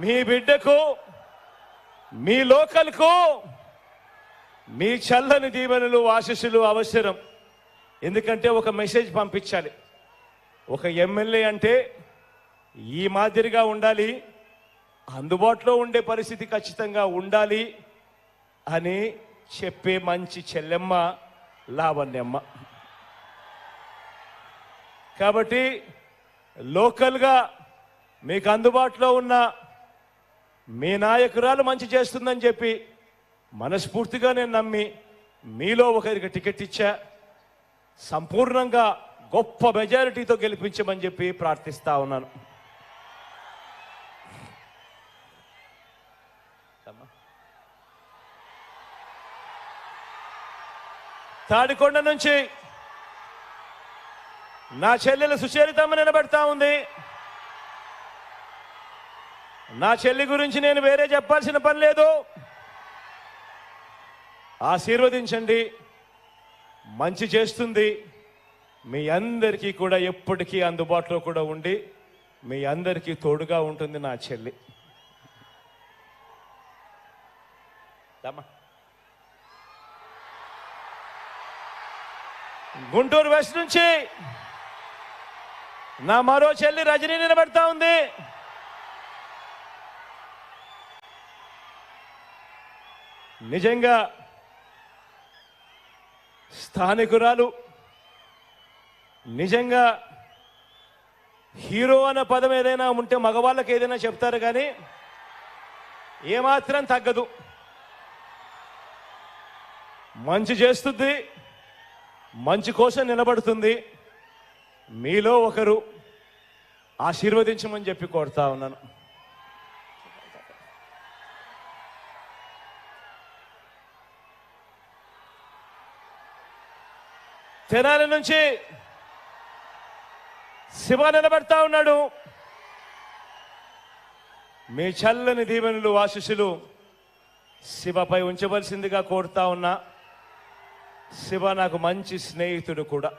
మీ బిడ్డకు మీ లోకల్కు మీ చల్లని దీవెనలు ఆశీస్సులు అవసరం. ఎందుకంటే ఒక మెసేజ్ పంపించాలి. ఒక ఎమ్మెల్యే అంటే ఈ మాదిరిగా ఉండాలి అందుబాటులో ఉండే పరిస్థితి ఖచ్చితంగా ఉండాలి అని చెప్పే మంచి చెల్లెమ్మ లావణ్యమ్మ. కాబట్టి లోకల్గా మీకు అందుబాటులో ఉన్న మీ నాయకురాలు మంచి చేస్తుందని చెప్పి మనస్ఫూర్తిగా నేను నమ్మి మీలో ఒకరికి టికెట్ ఇచ్చా. సంపూర్ణంగా గొప్ప మెజారిటీతో గెలిపించమని చెప్పి ప్రార్థిస్తా ఉన్నాను. తాడికొండ నుంచి నా చెల్లెలు సుచరితమ్మ నిలబెడతా ఉంది. నా చెల్లి గురించి నేను వేరే చెప్పాల్సిన పని లేదు. ఆశీర్వదించండి. మంచి చేస్తుంది. మీ అందరికీ కూడా ఎప్పటికీ అందుబాటులో కూడా ఉండి మీ అందరికీ తోడుగా ఉంటుంది నా చెల్లి. గుంటూరు వెస్ట్ నుంచి నా మరో చెల్లి రజనీ నిలబెడతా ఉంది. నిజంగా స్థానికురాలు నిజంగా హీరో అన్న పదం ఏదైనా ఉంటే మగవాళ్ళకి ఏదైనా చెప్తారు కానీ ఏమాత్రం తగ్గదు. మంచి చేస్తుంది మంచి కోసం నిలబడుతుంది. మీలో ఒకరు ఆశీర్వదించమని చెప్పి కోరుతా ఉన్నాను. తెనాలి నుంచి శివ నిలబడతా ఉన్నాడు. మీ చల్లని దీవెనులు ఆశిషులు శివపై ఉంచవలసిందిగా కోరుతా ఉన్నా. శివ నాకు మంచి స్నేహితుడు కూడా.